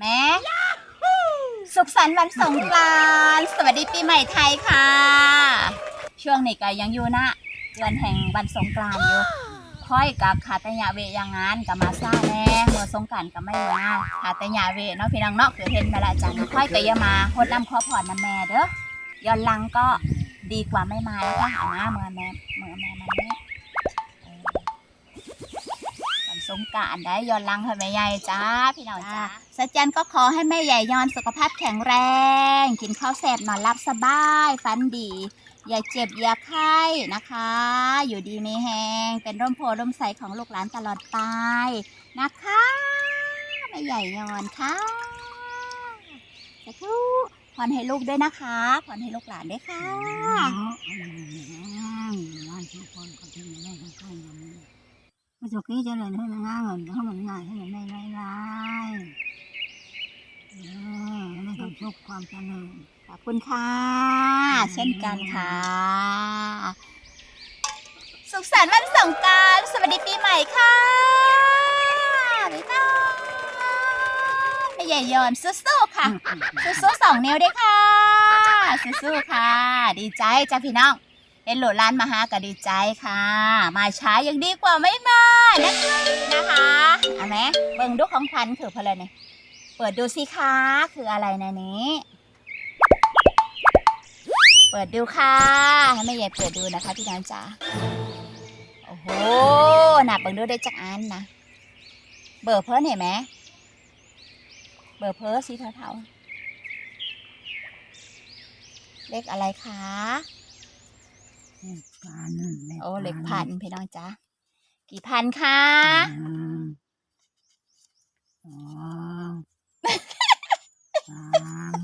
แม่สุขสันต์วันสงกรานต์สวัสดีปีใหม่ไทยค่ะ ช่วงนี้ก็ยังอยู่นะเดือนแห่งวันสงกรานต์อยู่ค่อยกับขาตยาเวย่างงานกับมาซ่าแน่เมื่อสงกรารกับไม่มาขาตยาเวเนาะพี่น้องเนาะคือเห็นมาละจ้ะค่อยก็ยามาโคดน้ำข้อผ่อนน้ำแม่เด้อย้อนหลังก็ดีกว่าไม่มาแล้วค่ะเอาหน้าเมื่อแม่เมื่อแม่มาเนี่ งกรารได้ย้อนหลังให้แม่ใหญ่จ้าพี่น้องจ้าสัจจันก็ขอให้แม่ใหญ่ย้อนสุขภาพแข็งแรง กินข้าวแซ่บนอนหลับสบายฟันดี อย่าเจ็บอย่าไข้นะคะ อยู่ดีไม่แห้งเป็นร่มโพร่มใสของลูกหลานตลอดไปนะคะแม่ใหญ่ยอนค่ะสักครู่พรให้ลูกด้วยนะคะพรให้ลูกหลานด้วยค่ะงา สุกี้จะเลยให้มันง่ายเงินให้มันง่ายให้มันไม่ร้ายร้ายเออไม่ต้องทุกความเจริญขอบคุณค่ะ เช่นกันค่ะ สุขสันต์วันสงกรารสวัสดีปีใหม่ค่ะบ๊ายบายแม่ใหญ่ยอนสู้ๆค่ะ สู้ๆสองนิ้วด้วยค่ะ สู้ๆค่ะ ดีใจจ้าพี่น้อง เห็นโหลดร้านมาหาก็ดีใจค่ะ มาช้ายังดีกว่าไม่มานะคะนะคะเอาไหมเบิ่งดูของขวัญคือเพลเนี่ยเปิดดูสิคะคืออะไรในนี้ เปิดดูค่ะให้แม่ใหญ่เปิดดูนะคะพี่น้องจ๋าโอ้โหหนับเบิ่งดูได้จักอันนะเบอร์เพิ่นเห็นไหมเบอร์เพิ่นสีเทาๆเลขอะไรคะ พันโอ้เลขพันพี่น้องจ๋ากี่พันคะสองสาม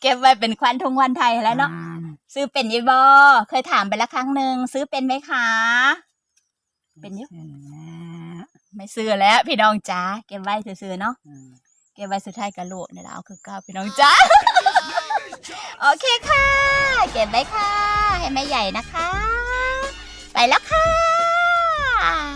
เก็บไว้เป็นควันทงวันไทยแล้วเนาะซื้อเป็นยีบอเคยถามไปแล้วครั้งหนึ่งซื้อเป็นไหมคะ เป็นอยู่ไม่ซื้อแล้วพี่น้องจ๋าเก็บไว้ซื้อๆเนาะเก็บไว้สุดท้ายกะโหลกเนี่ยแหละเอาคือเก้าพี่น้องจ้าโอเคค่ะ เก็บไว้ค่ะ ให้แม่ใหญ่นะคะ ไปแล้วค่ะ